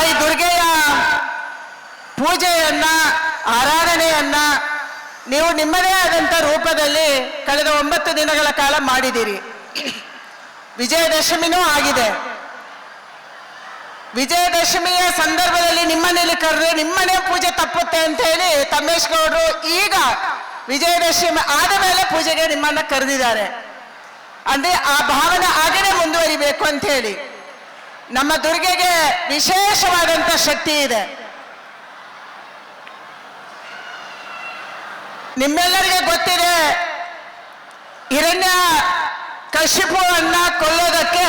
ತಾಯಿ ದುರ್ಗೆಯ ಪೂಜೆಯನ್ನ, ಆರಾಧನೆಯನ್ನ ನೀವು ನಿಮ್ಮದೇ ಆದಂಥ ರೂಪದಲ್ಲಿ ಕಳೆದ ಒಂಬತ್ತು ದಿನಗಳ ಕಾಲ ಮಾಡಿದ್ದೀರಿ. ವಿಜಯದಶಮಿನೂ ಆಗಿದೆ. ವಿಜಯದಶಮಿಯ ಸಂದರ್ಭದಲ್ಲಿ ನಿಮ್ಮನೇಲಿ ಕರೆದ್ರೆ ನಿಮ್ಮನೆ ಪೂಜೆ ತಪ್ಪುತ್ತೆ ಅಂತ ಹೇಳಿ ತಮ್ಮೇಶ್ ಗೌಡರು ಈಗ ವಿಜಯದಶಮಿ ಆದ ಮೇಲೆ ಪೂಜೆಗೆ ನಿಮ್ಮನ್ನ ಕರೆದಿದ್ದಾರೆ. ಅಂದ್ರೆ ಆ ಭಾವನೆ ಆಗಲೇ ಮುಂದುವರಿಬೇಕು ಅಂತ ಹೇಳಿ. ನಮ್ಮ ದುರ್ಗೆಗೆ ವಿಶೇಷವಾದಂತ ಶಕ್ತಿ ಇದೆ. ನಿಮ್ಮೆಲ್ಲರಿಗೆ ಗೊತ್ತಿದೆ, ಹಿರಣ್ಯ ಕಶಿಪುವನ್ನ ಕೊಲ್ಲೋದಕ್ಕೆ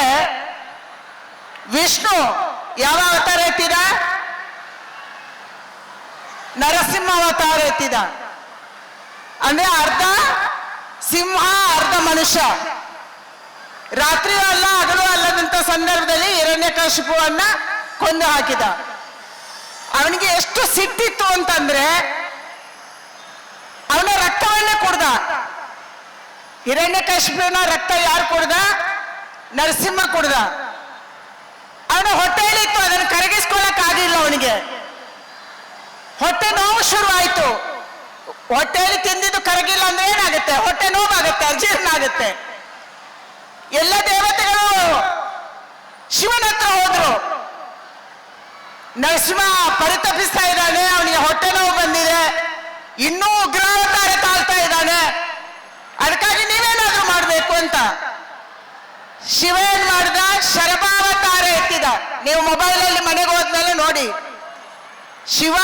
ವಿಷ್ಣು ಯಾವ ಅವತಾರ ಎತ್ತಿದ? ನರಸಿಂಹ ಅವತಾರ ಎತ್ತಿದ. ಅಂದ್ರೆ ಅರ್ಧ ಸಿಂಹ, ಅರ್ಧ ಮನುಷ್ಯ. ರಾತ್ರಿ ಅಲ್ಲ, ಹಗಲು ಅಲ್ಲದಂತ ಸಂದರ್ಭದಲ್ಲಿ ಹಿರಣ್ಯಕಶಿಪುವನ್ನ ಕೊಂದು ಹಾಕಿದ. ಅವನಿಗೆ ಎಷ್ಟು ಸಿಟ್ಟಿತ್ತು ಅಂತಂದ್ರೆ ಅವನ ರಕ್ತವನ್ನೇ ಕುಡ್ದ. ಹಿರಣ್ಯಕಶಿಪುವಿನ ರಕ್ತ ಯಾರು ಕುಡ್ದ? ನರಸಿಂಹ ಕುಡ್ದ. ಅವನ ಹೊಟ್ಟೆಯಲ್ಲಿತ್ತು ಅದನ್ನು ಕರಗಿಸ್ಕೊಳ್ಳಕ್ ಆಗಿಲ್ಲ ಅವನಿಗೆ. ಹೊಟ್ಟೆ ನೋವು ಶುರು ಆಯ್ತು. ಹೊಟ್ಟೆಯಲ್ಲಿ ತಿಂದಿದ್ದು ಕರಗಿಲ್ಲ ಅಂದ್ರೆ ಏನಾಗುತ್ತೆ? ಹೊಟ್ಟೆ ನೋವಾಗುತ್ತೆ ಅಜೀರ್ಣ ಆಗುತ್ತೆ. ಎಲ್ಲ ದೇವತೆಗಳು ಶಿವನ ಹತ್ರ ಹೋದ್ರು. ನರಸಿಂಹ ಪರಿತಪಿಸ್ತಾ ಇದ್ದಾನೆ, ಅವನಿಗೆ ಹೊಟ್ಟೆ ನೋವು ಬಂದಿದೆ. ಇನ್ನೂ ಉಗ್ರಾವತಾರ ತಾಳ್ತಾ ಇದ್ದಾನೆ. ಅದಕ್ಕಾಗಿ ನೀವೇನಾದ್ರೂ ಮಾಡಬೇಕು ಅಂತ. ಶಿವ ಏನ್ ಮಾಡ್ದ? ಶರಭಾವತಾರ ಎತ್ತಿದ. ನೀವು ಮೊಬೈಲಲ್ಲಿ ಮನೆಗೆ ಹೋದ್ಮೇಲೆ ನೋಡಿ. ಶಿವ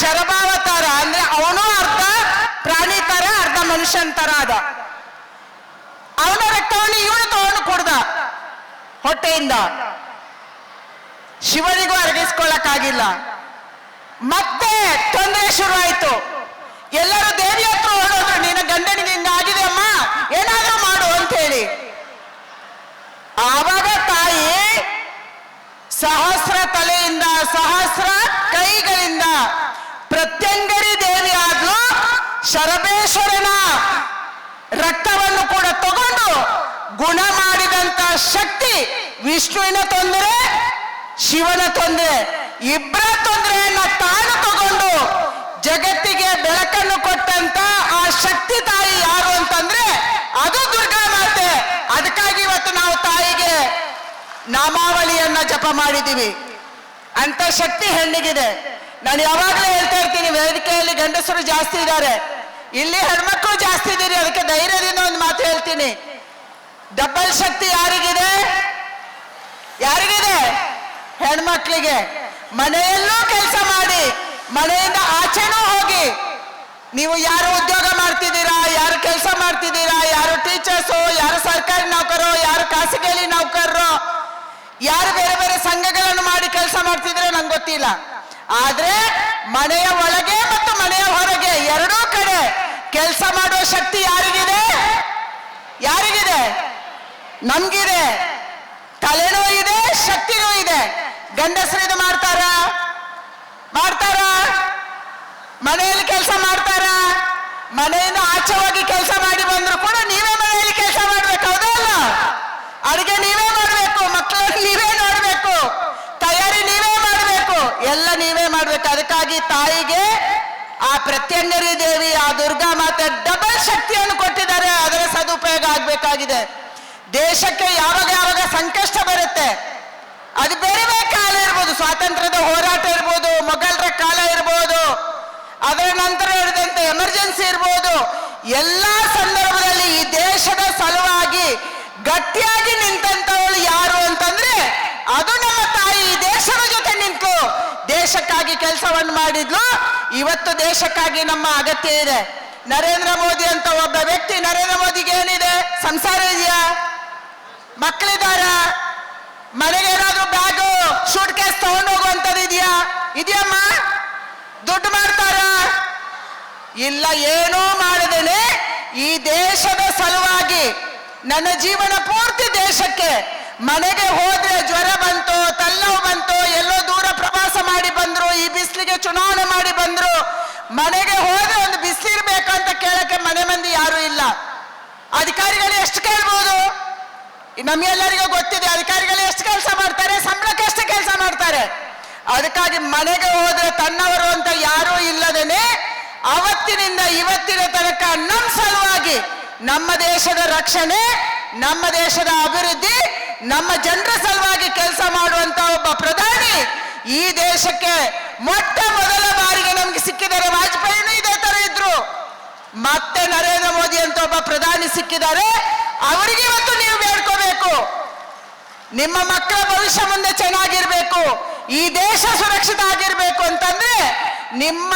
ಶರಭಾವತಾರ ಅಂದ್ರೆ ಅವನು ಅರ್ಧ ಪ್ರಾಣಿ ತರ, ಅರ್ಧ ಮನುಷ್ಯನ್ ತರ ಅದ ಅವನ ರಕ್ತವನ್ನು ಇವನು ತಗೊಂಡು ಕುಡ್ದ. ಹೊಟ್ಟೆಯಿಂದ. ಶಿವನಿಗೂ ಅರಗಿಸ್ಕೊಳ್ಳಕ್ಕಾಗಿಲ್ಲ ಮತ್ತೆ ತೊಂದರೆ ಶುರು ಆಯ್ತು ಎಲ್ಲರೂ ದೇವಿ ಹತ್ರ ಹೋಗೋದ್ರು ನಿನ್ನ ಗಂಡನಿಗೆ ಆಗಿದೆ ಅಮ್ಮ, ಏನಾದ್ರೂ ಮಾಡು ಅಂತ ಹೇಳಿ ಆವಾಗ ತಾಯಿ ಸಹಸ್ರ ತಲೆಯಿಂದ, ಸಹಸ್ರ ಕೈಗಳಿಂದ ಪ್ರತ್ಯಂಗರಿ ದೇವಿ ಆದ್ಲು ಶರಬೇಶ್ವರನ ರಕ್ತವನ್ನು ಗುಣ ಮಾಡಿದಂತ ಶಕ್ತಿ ವಿಷ್ಣುವಿನ ತೊಂದರೆ, ಶಿವನ ತೊಂದರೆ. ಇಬ್ಬರ ತೊಂದರೆಯನ್ನ ತಾನು ತಗೊಂಡು ಜಗತ್ತಿಗೆ ಬೆಳಕನ್ನು ಕೊಟ್ಟಂತ ಆ ಶಕ್ತಿ ತಾಯಿ ಯಾರು ಅಂತಂದ್ರೆ ಅದು ದುರ್ಗಾ ಮಾತೆ. ಅದಕ್ಕಾಗಿ ಇವತ್ತು ನಾವು ತಾಯಿಗೆ ನಾಮಾವಳಿಯನ್ನ ಜಪ ಮಾಡಿದ್ದೀವಿ. ಅಂತ ಶಕ್ತಿ ಹೆಣ್ಣಿಗಿದೆ. ನಾನು ಯಾವಾಗಲೂ ಹೇಳ್ತಾ ಇರ್ತೀನಿ, ವೇದಿಕೆಯಲ್ಲಿ ಗಂಡಸರು ಜಾಸ್ತಿ ಇದ್ದಾರೆ. ಇಲ್ಲಿ ಹೆಣ್ಮಕ್ಳು ಜಾಸ್ತಿ ಇದ್ದೀರಿ, ಅದಕ್ಕೆ ಧೈರ್ಯದಿಂದ ಒಂದು ಮಾತು ಹೇಳ್ತೀನಿ. ಡಬಲ್ ಶಕ್ತಿ ಯಾರಿಗಿದೆ? ಯಾರಿಗಿದೆ? ಹೆಣ್ಮಕ್ಳಿಗೆ. ಮನೆಯಲ್ಲೂ ಕೆಲಸ ಮಾಡಿ, ಮನೆಯಿಂದ ಆಚೆನೂ ಹೋಗಿ. ನೀವು ಯಾರು ಉದ್ಯೋಗ ಮಾಡ್ತಿದ್ದೀರಾ? ಯಾರು ಕೆಲಸ ಮಾಡ್ತಿದ್ದೀರಾ? ಯಾರು ಟೀಚರ್ಸು? ಯಾರು ಸರ್ಕಾರಿ ನೌಕರು? ಯಾರು ಖಾಸಗಿಯಲ್ಲಿ ನೌಕರರು? ಯಾರು ಬೇರೆ ಬೇರೆ ಸಂಘಗಳನ್ನು ಮಾಡಿ ಕೆಲಸ ಮಾಡ್ತಿದ್ರೆ ನಂಗೆ ಗೊತ್ತಿಲ್ಲ. ಆದ್ರೆ ಮನೆಯ ಒಳಗೆ ಮತ್ತು ಮನೆಯ ಹೊರಗೆ ಎರಡೂ ಕಡೆ ಕೆಲಸ ಮಾಡುವ ಶಕ್ತಿ ಯಾರಿಗಿದೆ? ಯಾರಿಗಿದೆ? ನಮ್ಗಿದೆ. ತಲೆನೂ ಇದೆ, ಶಕ್ತಿನೂ ಇದೆ. ಗಂಡಸರು ಇದು ಮಾಡ್ತಾರ? ಮಾಡ್ತಾರ? ಮನೆಯಲ್ಲಿ ಕೆಲಸ ಮಾಡ್ತಾರ? ಮನೆಯಿಂದ ಆಚೆ ಹೋಗಿ ಕೆಲಸ ಮಾಡಿ ಬಂದ್ರು ಕೂಡ ನೀವೇ ಮನೆಯಲ್ಲಿ ಕೆಲಸ ಮಾಡ್ಬೇಕು, ಹೌದಾ ಅಲ್ಲ? ಅಡುಗೆ ನೀವೇ ಮಾಡ್ಬೇಕು ಮಕ್ಕಳನ್ನ ನೀವೇ ನೋಡ್ಬೇಕು, ತಯಾರಿ ನೀವೇ ಮಾಡ್ಬೇಕು, ಎಲ್ಲ ನೀವೇ ಮಾಡ್ಬೇಕು. ಅದಕ್ಕಾಗಿ ತಾಯಿಗೆ ಆ ಪ್ರತ್ಯಂಗರಿ ದೇವಿ, ಆ ದುರ್ಗಾ ಮಾತೆ ಡಬಲ್ ಶಕ್ತಿಯನ್ನು ಕೊಟ್ಟಿದ್ದಾರೆ. ಅದರ ಸದುಪಯೋಗ ಆಗ್ಬೇಕಾಗಿದೆ. ದೇಶಕ್ಕೆ ಯಾವಾಗ ಯಾವಾಗ ಸಂಕಷ್ಟ ಬರುತ್ತೆ, ಅದು ಬೇರೆ ಬೇರೆ ಕಾಲ ಇರ್ಬೋದು. ಸ್ವಾತಂತ್ರ್ಯದ ಹೋರಾಟ ಇರ್ಬೋದು, ಮೊಘಲರ ಕಾಲ ಇರ್ಬೋದು, ಅದರ ನಂತರ ಹಿಡಿದಂತೆ ಎಮರ್ಜೆನ್ಸಿ ಇರ್ಬೋದು. ಎಲ್ಲಾ ಸಂದರ್ಭದಲ್ಲಿ ಈ ದೇಶದ ಸಲುವಾಗಿ ಗಟ್ಟಿಯಾಗಿ ನಿಂತವಳು ಯಾರು ಅಂತಂದ್ರೆ, ಅದು ನಮ್ಮ ತಾಯಿ ಈ ದೇಶದ ಜೊತೆ ನಿಂತು ದೇಶಕ್ಕಾಗಿ ಕೆಲಸವನ್ನು ಮಾಡಿದ್ಲು. ಇವತ್ತು ದೇಶಕ್ಕಾಗಿ ನಮ್ಮ ಅಗತ್ಯ ಇದೆ. ನರೇಂದ್ರ ಮೋದಿ ಅಂತ ಒಬ್ಬ ವ್ಯಕ್ತಿ ನರೇಂದ್ರ ಮೋದಿಗೆ ಏನಿದೆ ಸಂಸಾರ ಇದೆಯಾ? ಮಕ್ಕಳಿದಾರ ಮನೆಗೆ ಏನಾದ್ರು ಬ್ಯಾಗು ಶೂಟ್ ಕೇಸ್ ತಗೊಂಡು ಹೋಗುವಂಥದ್ದು ಇದೆಯಾ? ಇದೆಯಮ್ಮ? ದುಡ್ಡು ಮಾಡ್ತಾರ? ಇಲ್ಲ, ಏನೂ ಮಾಡದೇನೆ. ಈ ದೇಶದ ಸಲುವಾಗಿ, ನನ್ನ ಜೀವನ ಪೂರ್ತಿ ದೇಶಕ್ಕೆ, ಮನೆಗೆ ಹೋದ್ರೆ ಜ್ವರ ಬಂತು, ತಲ್ಲವು ಬಂತು, ಎಲ್ಲೋ ದೂರ ಪ್ರವಾಸ ಮಾಡಿ ಬಂದ್ರು, ಈ ಬಿಸಿಲಿಗೆ ಚುನಾವಣೆ ಮಾಡಿ ಬಂದ್ರು, ಮನೆಗೆ ಹೋದ್ರೆ ಒಂದು ಬಿಸಿಲಿರ್ಬೇಕಂತ ಕೇಳಕ್ಕೆ ಮನೆ ಮಂದಿ ಯಾರು ಇಲ್ಲ. ಅಧಿಕಾರಿಗಳು ಎಷ್ಟು ಕೇಳ್ಬೋದು? ನಮ್ಗೆಲ್ಲರಿಗೂ ಗೊತ್ತಿದೆ, ಅಧಿಕಾರಿಗಳು ಎಷ್ಟು ಕೆಲಸ ಮಾಡ್ತಾರೆ, ಸಂಬಳಕ್ಕೆ ಎಷ್ಟು ಕೆಲಸ ಮಾಡ್ತಾರೆ. ಅದಕ್ಕಾಗಿ ಮನೆಗೆ ಹೋದ್ರೆ ತನ್ನವರು ಅಂತ ಯಾರೂ ಇಲ್ಲದೇನೆ ಅವತ್ತಿನಿಂದ ಇವತ್ತಿನ ತನಕ ನಮ್ಮ ಸಲುವಾಗಿ ನಮ್ಮ ದೇಶದ ರಕ್ಷಣೆ, ನಮ್ಮ ದೇಶದ ಅಭಿವೃದ್ಧಿ, ನಮ್ಮ ಜನರ ಸಲುವಾಗಿ ಕೆಲಸ ಮಾಡುವಂತ ಒಬ್ಬ ಪ್ರಧಾನಿ ಈ ದೇಶಕ್ಕೆ ಮೊಟ್ಟ ಮೊದಲ ಬಾರಿಗೆ ನಮ್ಗೆ ಸಿಕ್ಕಿದ್ದಾರೆ. ವಾಜಪೇಯಿನೂ ಇದೇ ತರ ಇದ್ರು. ಮತ್ತೆ ನರೇಂದ್ರ ಮೋದಿ ಅಂತ ಒಬ್ಬ ಪ್ರಧಾನಿ ಸಿಕ್ಕಿದ್ದಾರೆ. ಅವರಿಗೆ ಇವತ್ತು ನೀವು ಬೇಡ್ಕೋಬೇಕು. ನಿಮ್ಮ ಮಕ್ಕಳ ಭವಿಷ್ಯ ಮುಂದೆ ಚೆನ್ನಾಗಿರ್ಬೇಕು. ಈ ದೇಶ ಸುರಕ್ಷಿತ ಆಗಿರ್ಬೇಕು ಅಂತಂದ್ರೆ ನಿಮ್ಮ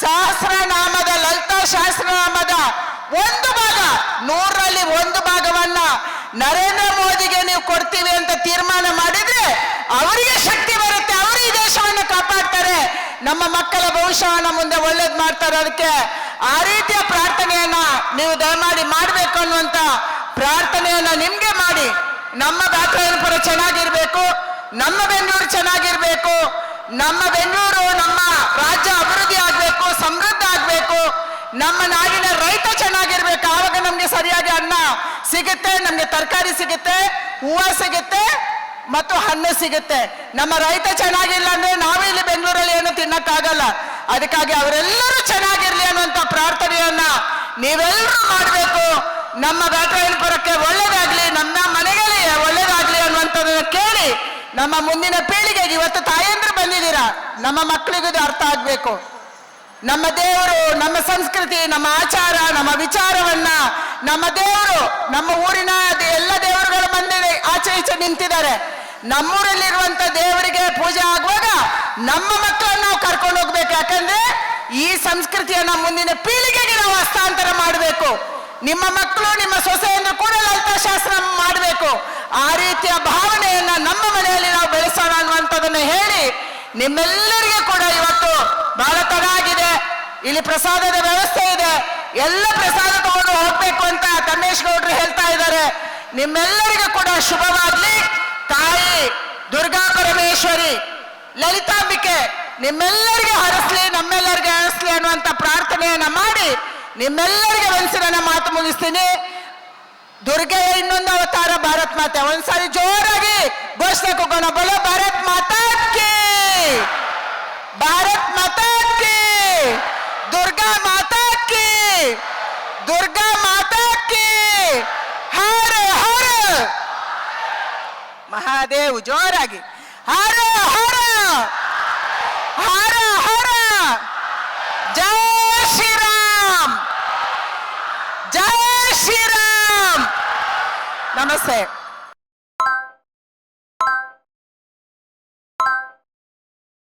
ಸಹಸ್ರನಾಮದ, ಲಲಿತಾ ಶಾಸ್ತ್ರನಾಮದ ಒಂದು ಭಾಗ, ನೂರರಲ್ಲಿ ಒಂದು ಭಾಗವನ್ನ ನರೇಂದ್ರ ಮೋದಿಗೆ ನೀವು ಕೊಡ್ತೀವಿ ಅಂತ ತೀರ್ಮಾನ ಮಾಡಿದ್ರೆ ಅವರಿಗೆ ಶಕ್ತಿ ಬರುತ್ತೆ. ಅವರು ಈ ದೇಶವನ್ನು ಕಾಪಾಡ್ತಾರೆ. ನಮ್ಮ ಮಕ್ಕಳ ಭವಿಷ್ಯವನ್ನ ಮುಂದೆ ಒಳ್ಳೇದ್ ಮಾಡ್ತಾರೆ. ಅದಕ್ಕೆ ಆ ರೀತಿಯ ಪ್ರಾರ್ಥನೆಯನ್ನ ನೀವು ದಯಮಾಡಿ ಮಾಡಬೇಕು ಅನ್ನುವಂತ ಪ್ರಾರ್ಥನೆಯನ್ನ ನಿಮ್ಗೆ ಮಾಡಿ. ನಮ್ಮ ದಾಖಲಾಯನಪುರ ಚೆನ್ನಾಗಿರ್ಬೇಕು, ನಮ್ಮ ಬೆಂಗಳೂರು ಚೆನ್ನಾಗಿರ್ಬೇಕು, ನಮ್ಮ ಬೆಂಗಳೂರು ನಮ್ಮ ರಾಜ್ಯ ಅಭಿವೃದ್ಧಿ ಆಗ್ಬೇಕು, ಸಮೃದ್ಧ ಆಗ್ಬೇಕು, ನಮ್ಮ ನಾಡಿನ ರೈತ ಚೆನ್ನಾಗಿರ್ಬೇಕು. ಆವಾಗ ನಮ್ಗೆ ಸರಿಯಾಗಿ ಅನ್ನ ಸಿಗುತ್ತೆ, ನಮ್ಗೆ ತರಕಾರಿ ಸಿಗುತ್ತೆ, ಹೂವು ಸಿಗುತ್ತೆ ಮತ್ತು ಹಣ್ಣು ಸಿಗುತ್ತೆ. ನಮ್ಮ ರೈತ ಚೆನ್ನಾಗಿಲ್ಲ ಅಂದ್ರೆ ನಾವು ಇಲ್ಲಿ ಬೆಂಗಳೂರಲ್ಲಿ ಏನು ತಿನ್ನಕ್ಕಾಗಲ್ಲ. ಅದಕ್ಕಾಗಿ ಅವರೆಲ್ಲರೂ ಚೆನ್ನಾಗಿರ್ಲಿ ಅನ್ನುವಂತ ಪ್ರಾರ್ಥನೆಯನ್ನ ನೀವೆಲ್ಲರೂ ಮಾಡಬೇಕು. ನಮ್ಮ ದಾಟರಾಯನಪುರಕ್ಕೆ ಒಳ್ಳೇದಾಗ್ಲಿ, ನಮ್ಮ ಮನೆಗಳಿಗೆ ಒಳ್ಳೇದಾಗ್ಲಿ ಅನ್ನುವಂಥದ್ದನ್ನು ಕೇಳಿ ನಮ್ಮ ಮುಂದಿನ ಪೀಳಿಗೆಗೆ ಇವತ್ತು ತಾಯಂದ್ರೆ ಬಂದಿದ್ದೀರಾ? ನಮ್ಮ ಮಕ್ಕಳಿಗೂ ಇದು ಅರ್ಥ ಆಗ್ಬೇಕು. ನಮ್ಮ ದೇವರು, ನಮ್ಮ ಸಂಸ್ಕೃತಿ, ನಮ್ಮ ಆಚಾರ, ನಮ್ಮ ವಿಚಾರವನ್ನ ನಮ್ಮ ದೇವರು, ನಮ್ಮ ಊರಿನ ಎಲ್ಲ ದೇವರುಗಳು ಬಂದಿದೆ, ಆಚೆ ಈಚೆ ನಿಂತಿದ್ದಾರೆ. ನಮ್ಮೂರಲ್ಲಿರುವಂತ ದೇವರಿಗೆ ಪೂಜೆ ಆಗುವಾಗ ನಮ್ಮ ಮಕ್ಕಳನ್ನ ನಾವು ಕರ್ಕೊಂಡು ಹೋಗ್ಬೇಕು. ಯಾಕಂದ್ರೆ ಈ ಸಂಸ್ಕೃತಿಯನ್ನ ಮುಂದಿನ ಪೀಳಿಗೆಗೆ ನಾವು ಹಸ್ತಾಂತರ ಮಾಡಬೇಕು. ನಿಮ್ಮ ಮಕ್ಕಳು ನಿಮ್ಮ ಸೊಸೆಯನ್ನು ಕೂಡ ಲಲಿತಾಶಾಸ್ತ್ರ ಮಾಡಬೇಕು. ಆ ರೀತಿಯ ಭಾವನೆಯನ್ನ ನಮ್ಮ ಮನೆಯಲ್ಲಿ ನಾವು ಬೆಳೆಸೋಣ ಅನ್ನುವಂಥದ್ದನ್ನ ಹೇಳಿ ನಿಮ್ಮೆಲ್ಲರಿಗೂ ಕೂಡ ಇವತ್ತು ಬಹಳ ತಡ ಇಲ್ಲಿ ಪ್ರಸಾದದ ವ್ಯವಸ್ಥೆ ಇದೆ. ಎಲ್ಲ ಪ್ರಸಾದ ತಗೊಂಡು ಹೋಗ್ಬೇಕು ಅಂತ ತಮ್ಮೇಶ್ ಗೌಡ್ರು ಹೇಳ್ತಾ ಇದ್ದಾರೆ. ನಿಮ್ಮೆಲ್ಲರಿಗೂ ಕೂಡ ಶುಭವಾಗ್ಲಿ. ತಾಯಿ ದುರ್ಗಾ ಪರಮೇಶ್ವರಿ, ಲಲಿತಾಂಬಿಕೆ, ನಿಮ್ಮೆಲ್ಲರಿಗೆ ಹರಸ್ಲಿ, ನಮ್ಮೆಲ್ಲರಿಗೆ ಹರಸ್ಲಿ ಅನ್ನುವಂತ ಪ್ರಾರ್ಥನೆಯನ್ನ ಮಾಡಿ ನಿಮ್ಮೆಲ್ಲರಿಗೆ ಒಂದ್ಸರಿ ನಾನು ಮಾತು ಮುಗಿಸ್ತೀನಿ. ದುರ್ಗೆಯ ಇನ್ನೊಂದು ಅವತಾರ ಭಾರತ್ ಮಾತೆ. ಒಂದ್ಸಾರಿ ಜೋರಾಗಿ ಘೋಷಣೆ ಹೋಗೋಣ ಬಲ ಭಾರತ್ ಮಾತಾ ಭಾರತ್ ಮಾತಾ ದುರ್ಗಾ ಮಾತಾ ದುರ್ಗಾ ಮಾತಾ ಹರ ಹರ! ಮಹಾದೇವ್ ಜೋರಾಗಿ. ಹರ ಹರ! Não, mas.